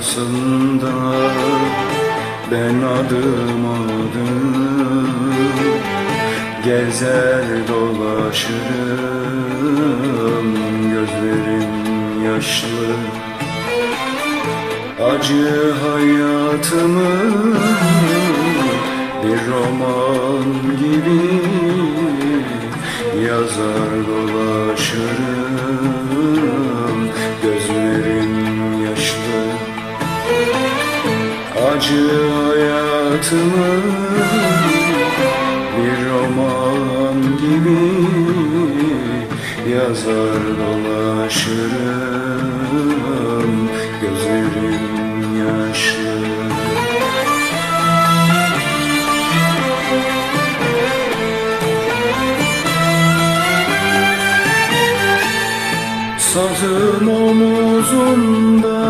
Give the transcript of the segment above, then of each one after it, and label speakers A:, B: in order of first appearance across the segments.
A: arkasında ben adım adım Gezer dolaşırım gözlerim yaşlı. Acı hayatımı bir roman gibi yazar dolaşırım Acı hayatımı bir roman gibi yazar dolaşırım gözlerim yaşlı. Sazın omuzunda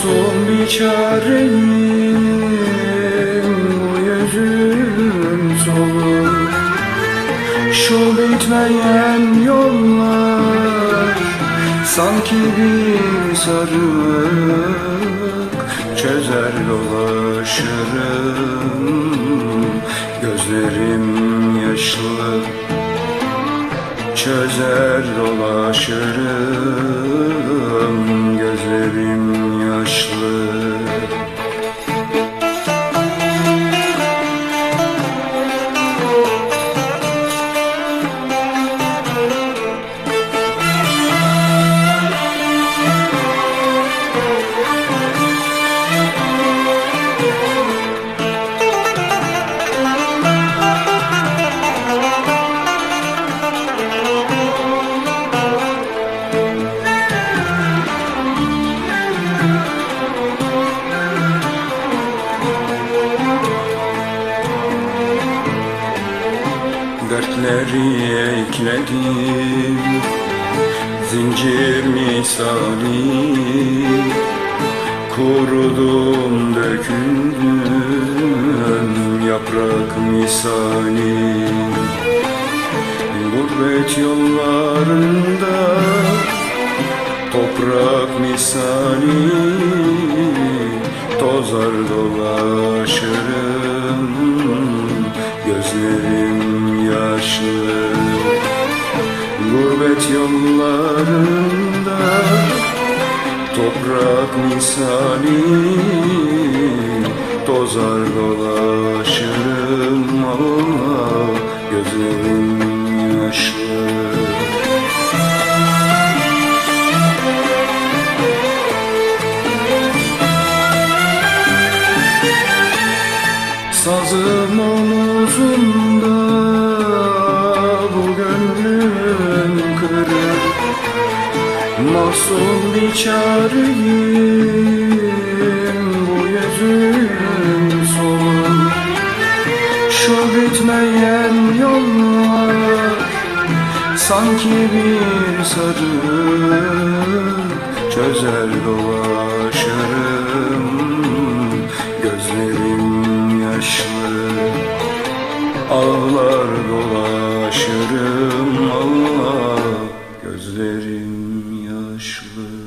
A: Masum bir çareyim bu yüzüm soluk Şu bitmeyen yollar sanki bir sarık Çözer dolaşırım. Gözlerim yaşlı Çözer dolaşırım. Gözlerim yaşlı Dertleri ekledim Zincir misali. Kurudum döküldüm Yaprak misali. Gurbet yollarında Toprak misali. Tozar dolaşırım Gözlerim yaşlı Gurbet yollarında Toprak misali Tozar dolaşırım Masum bir çareyim bu yüzüm soluk Şu bitmeyen yollar sanki bir sarık Çözer dolaşırım. Gözlerim yaşlı Ağlar dolaşırım. Allah gözlerim Krishna.